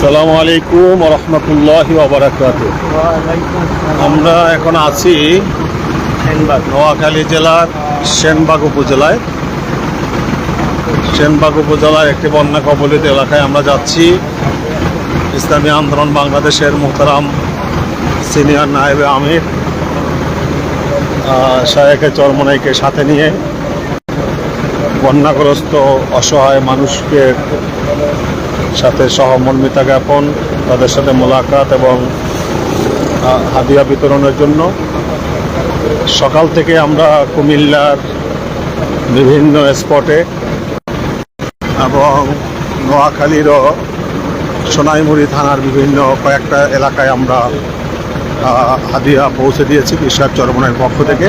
আসসালামু আলাইকুম রহমতুল্লাহ বারাকাত। আমরা এখন আছি নোয়াখালী জেলার সেনবাগ উপজেলায়। সেনবাগ উপজেলার একটি বন্যা কবলিত এলাকায় আমরা যাচ্ছি। ইসলামী আন্দোলন বাংলাদেশের মোহতারাম সিনিয়র নায়েবে আমির শায়েখে চরমনাইকে সাথে নিয়ে। বন্যাগ্রস্ত, অসহায় মানুষকে সাথে সহমর্মিতা জ্ঞাপন, তাদের সাথে মোলাকাত এবং হাদিয়া বিতরণের জন্য। সকাল থেকে আমরা কুমিল্লার বিভিন্ন স্পটে এবং নোয়াখালীরও সোনাইমুড়ি থানার বিভিন্ন কয়েকটা এলাকায় আমরা হাদিয়া পৌঁছে দিয়েছি বিশ্বাস চরমনের পক্ষ থেকে।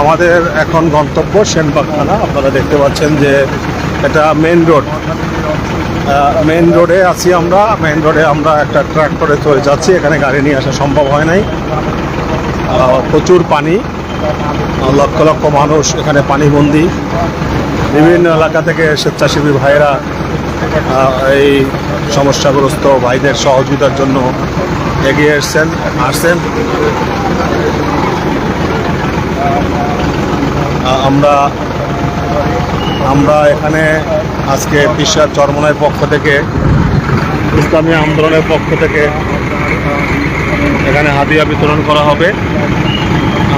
আমাদের এখন গন্তব্য সেনবাগ থানা আপনারা দেখতে পাচ্ছেন যে এটা মেন রোড মেন রোডে আছি আমরা। মেন রোডে আমরা একটা ট্রাক্টরে চলে যাচ্ছি। এখানে গাড়ি নিয়ে আসা সম্ভব হয় নাই। প্রচুর পানি। লক্ষ লক্ষ মানুষ এখানে পানিবন্দি। বিভিন্ন এলাকা থেকে স্বেচ্ছাসেবী ভাইয়েরা এই সমস্যাগ্রস্ত ভাইদের সহযোগিতার জন্য এগিয়ে এসছেন, আসছেন। আমরা আমরা এখানে আজকে বিশ্বের চরমনের পক্ষ থেকে, ইসলামী আন্দোলনের পক্ষ থেকে এখানে হাদিয়া বিতরণ করা হবে।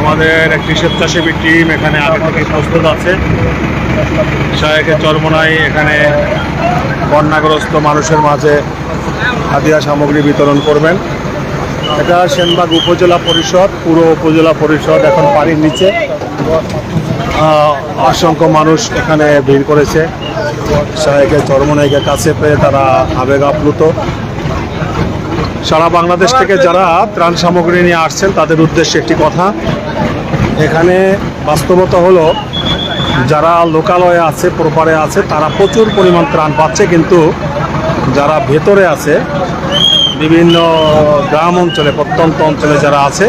আমাদের একটি স্বেচ্ছাসেবী টিম এখানে আগে থেকে প্রস্তুত আছে। শাহেকে চরমনাই এখানে বন্যাগ্রস্ত মানুষের মাঝে হাদিয়া সামগ্রী বিতরণ করবেন। এটা সেনবাগ উপজেলা পরিষদ, পুরো উপজেলা পরিষদ এখন পানির নিচে। অসংখ্য মানুষ এখানে ভিড় করেছে। শাহেকে চরমনাইকে কাছে পেয়ে তারা আবেগ আপ্লুত। সারা বাংলাদেশ থেকে যারা ত্রাণ সামগ্রী নিয়ে আসছেন, তাদের উদ্দেশ্যে একটি কথা। এখানে বাস্তবতা হলো, যারা লোকালয়ে আছে, প্রপারে আছে, তারা প্রচুর পরিমাণ ত্রাণ পাচ্ছে, কিন্তু যারা ভেতরে আছে, বিভিন্ন গ্রাম অঞ্চলে, প্রত্যন্ত অঞ্চলে যারা আছে,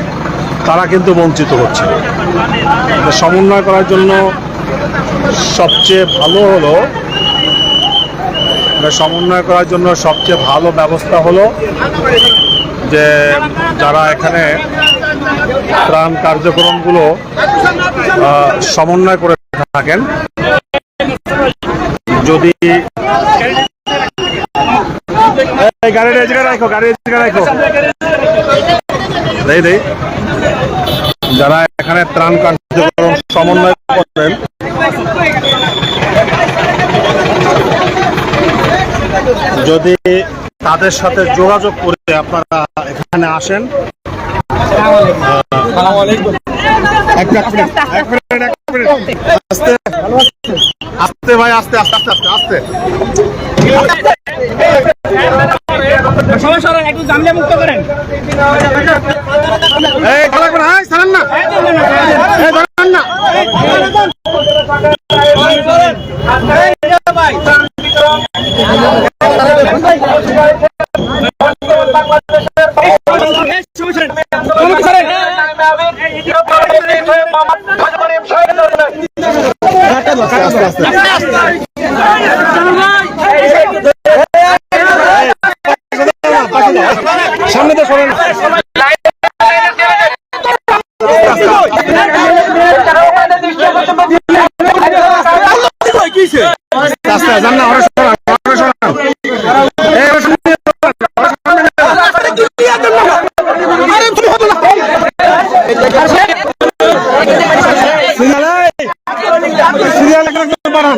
তারা কিন্তু বঞ্চিত হচ্ছে। সমন্বয় করার জন্য সবচেয়ে ভালো হলো সমন্বয় করার জন্য সবচেয়ে ভালো ব্যবস্থা হলো যে যারা এখানে ত্রাণ কার্যক্রমগুলো সমন্বয় করে থাকেন। যদি রাখো গাড়ি রাখো। যারা এখানে ত্রাণ কার্যক্রম সমন্বয় করেন যদি তাদের সাথে যোগাযোগ করে আপনারা এখানে আসেন। আস্তে ভাই আস্তে আস্তে আস্তে আস্তে আস্তে। একটু মুক্ত করেন। না। সামনে তো আস্তে আস্তে যান না বাড়ান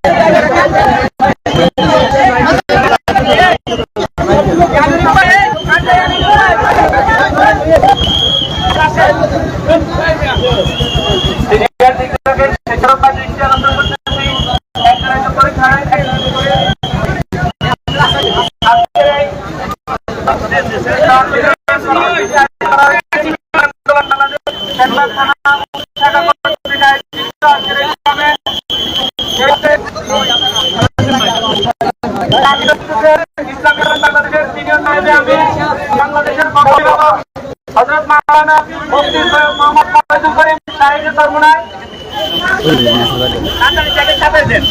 পারেন হজরত মাওলানা মুফতি সৈয়দ মোহাম্মদ ফয়জুল করিম সাহেবের তরমুনায় তাড়াতাড়ি দেন